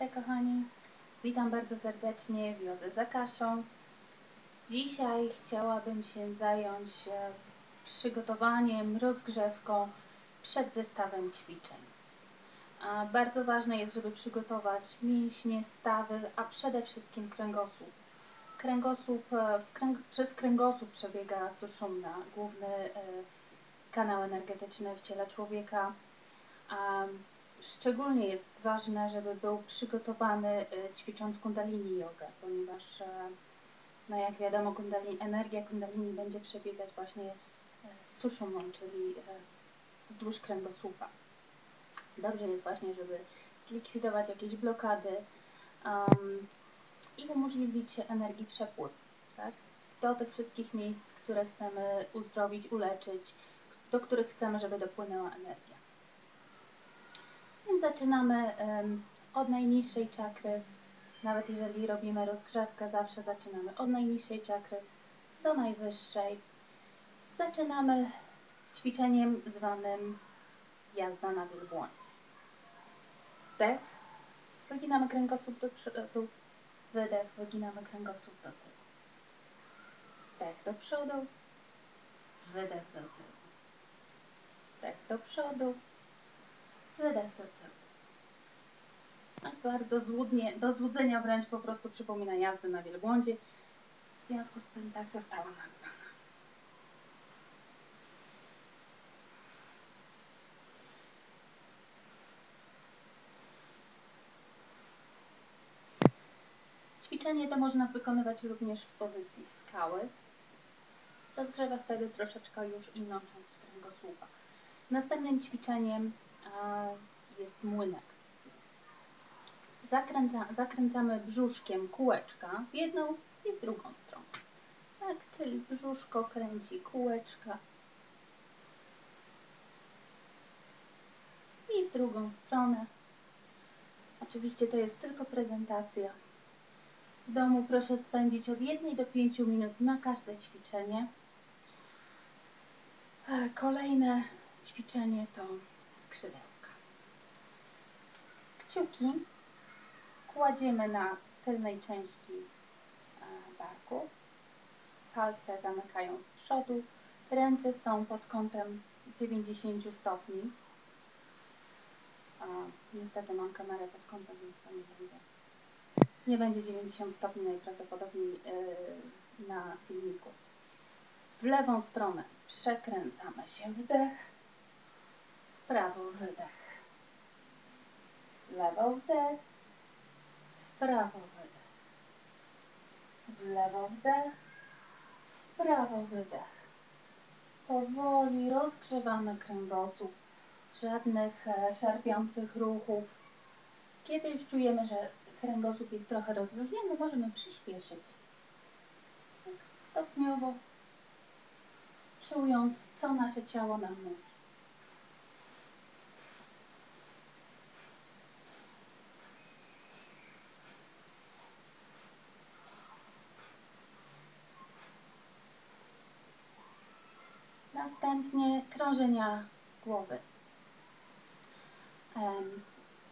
Namaste kochani, witam bardzo serdecznie w Jodze za kaszą. Dzisiaj chciałabym się zająć e, przygotowaniem, rozgrzewką przed zestawem ćwiczeń. Bardzo ważne jest, żeby przygotować mięśnie, stawy, a przede wszystkim kręgosłup. Kręgosłup, e, kręg, przez kręgosłup przebiega suszumna, główny e, kanał energetyczny w ciele człowieka. Szczególnie jest ważne, żeby był przygotowany y, ćwicząc kundalini jogę, ponieważ, e, no jak wiadomo, kundalini, energia kundalini będzie przebiegać właśnie e, suszumą, czyli e, wzdłuż kręgosłupa. Dobrze jest właśnie, żeby zlikwidować jakieś blokady um, i umożliwić energii przepływ, tak? Do tych wszystkich miejsc, które chcemy uzdrowić, uleczyć, do których chcemy, żeby dopłynęła energia. Więc zaczynamy um, od najniższej czakry. Nawet jeżeli robimy rozgrzewkę, zawsze zaczynamy od najniższej czakry do najwyższej. Zaczynamy ćwiczeniem zwanym jazda na wielbłądzie. Wdech, wyginamy kręgosłup do przodu, wydech, wyginamy kręgosłup do tyłu. Wdech do przodu, wydech do tyłu. Wdech do przodu, do tyłu. Tak bardzo złudnie, do złudzenia wręcz po prostu przypomina jazdę na wielbłądzie. W związku z tym tak została nazwana. Ćwiczenie to można wykonywać również w pozycji skały. Rozgrzewa wtedy troszeczkę już inną część kręgosłupa. Następnym ćwiczeniem jest młynek. Zakręca, zakręcamy brzuszkiem kółeczka w jedną i w drugą stronę. Tak, czyli brzuszko kręci kółeczka i w drugą stronę. Oczywiście to jest tylko prezentacja. W domu proszę spędzić od 1 do 5 minut na każde ćwiczenie. Kolejne ćwiczenie to skrzydełka. Kciuki kładziemy na tylnej części e, barku. Palce zamykają z przodu. Ręce są pod kątem 90 stopni. niestety mam kamerę pod kątem, więc to nie będzie. Nie będzie 90 stopni najprawdopodobniej yy, na filmiku. W lewą stronę przekręcamy się wdech, prawo wydech. Lewo wdech, prawo wydech. W lewo wdech, prawo wydech. Powoli rozgrzewamy kręgosłup, żadnych e, szarpiących ruchów. Kiedy już czujemy, że kręgosłup jest trochę rozluźniony, możemy przyspieszyć. Stopniowo czując, co nasze ciało nam mówi. Następnie krążenia głowy.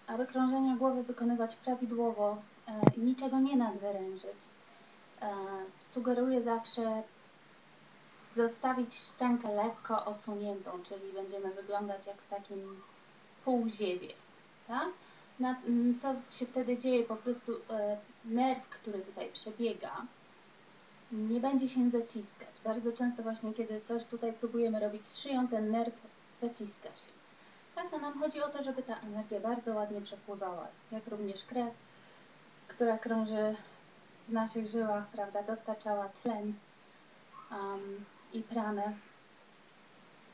Aby krążenia głowy wykonywać prawidłowo e, i niczego nie nadwyrężyć, e, sugeruję zawsze zostawić szczękę lekko osuniętą, czyli będziemy wyglądać jak w takim półziewie. Tak? co się wtedy dzieje? Po prostu e, nerw, który tutaj przebiega, nie będzie się zaciskać. Bardzo często właśnie, kiedy coś tutaj próbujemy robić z szyją, ten nerw zaciska się. Tak, to nam chodzi o to, żeby ta energia bardzo ładnie przepływała, jak również krew, która krąży w naszych żyłach, prawda, dostarczała tlen um, i pranę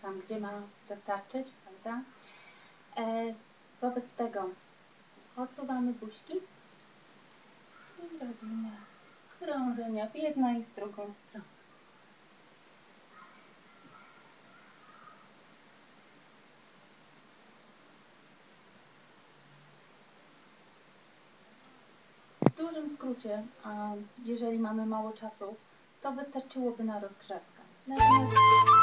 tam, gdzie ma dostarczyć, prawda. E, wobec tego osuwamy buźki i robimy krążenia w jedną i w drugą stronę. W dużym skrócie, jeżeli mamy mało czasu, to wystarczyłoby na rozgrzewkę. Natomiast